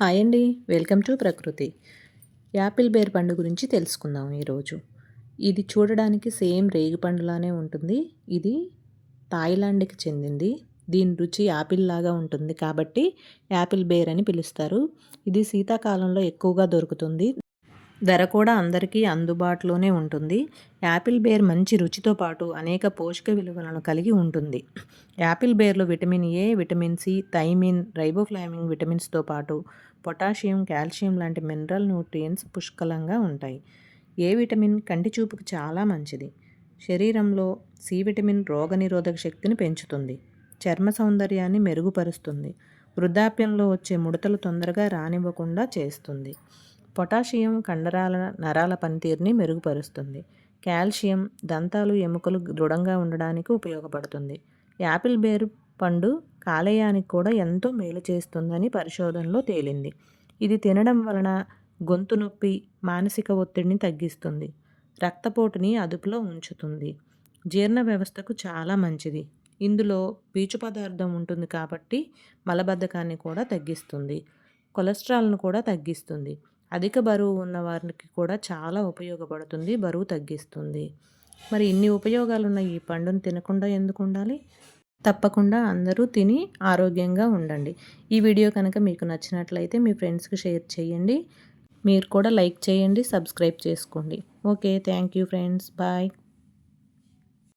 Hi అండి. Welcome to Prakruthi. Apple ber పండు గురించి తెలుసుకుందాం ఈరోజు. ఇది చూడడానికి సేమ్ రేగి పండులానే ఉంటుంది. ఇది థాయిలాండ్కి చెందింది. దీని రుచి యాపిల్ లాగా ఉంటుంది కాబట్టి యాపిల్ బేర్ అని పిలుస్తారు. ఇది శీతాకాలంలో ఎక్కువగా దొరుకుతుంది. ధర కూడా అందరికీ అందుబాటులోనే ఉంటుంది. యాపిల్ బేర్ మంచి రుచితో పాటు అనేక పోషక విలువలను కలిగి ఉంటుంది. Apple బేర్లో vitamin A vitamin C thiamine riboflavin విటమిన్స్తో పాటు పొటాషియం కాల్షియం లాంటి మినరల్ న్యూట్రియంట్స్ పుష్కలంగా ఉంటాయి. ఏ విటమిన్ కంటి చూపుకు చాలా మంచిది. శరీరంలో సి విటమిన్ రోగనిరోధక శక్తిని పెంచుతుంది. చర్మ సౌందర్యాన్ని మెరుగుపరుస్తుంది. వృద్ధాప్యంలో వచ్చే ముడతలు తొందరగా రానివ్వకుండా చేస్తుంది. పొటాషియం కండరాల నరాల పనితీరుని మెరుగుపరుస్తుంది. కాల్షియం దంతాలు ఎముకలు దృఢంగా ఉండడానికి ఉపయోగపడుతుంది. యాపిల్ బేరు పండు కాలేయానికి కూడా ఎంతో మేలు చేస్తుందని పరిశోధనలో తేలింది. ఇది తినడం వలన గొంతు నొప్పి మానసిక ఒత్తిడిని తగ్గిస్తుంది. రక్తపోటుని అదుపులో ఉంచుతుంది. జీర్ణ వ్యవస్థకు చాలా మంచిది. ఇందులో పీచు పదార్థం ఉంటుంది కాబట్టి మలబద్ధకాన్ని కూడా తగ్గిస్తుంది. కొలెస్ట్రాల్ను కూడా తగ్గిస్తుంది. అధిక బరువు ఉన్న వారికి కూడా చాలా ఉపయోగపడుతుంది బరువు తగ్గిస్తుంది. మరి ఇన్ని ఉపయోగాలు ఉన్న ఈ పండును తినకుండా ఎందుకు ఉండాలి? తప్పకుండా అందరూ తిని ఆరోగ్యంగా ఉండండి. ఈ వీడియో కనుక మీకు నచ్చినట్లయితే మీ ఫ్రెండ్స్కి షేర్ చేయండి. మీరు కూడా లైక్ చేయండి సబ్స్క్రైబ్ చేసుకోండి. Okay thank you friends. Bye.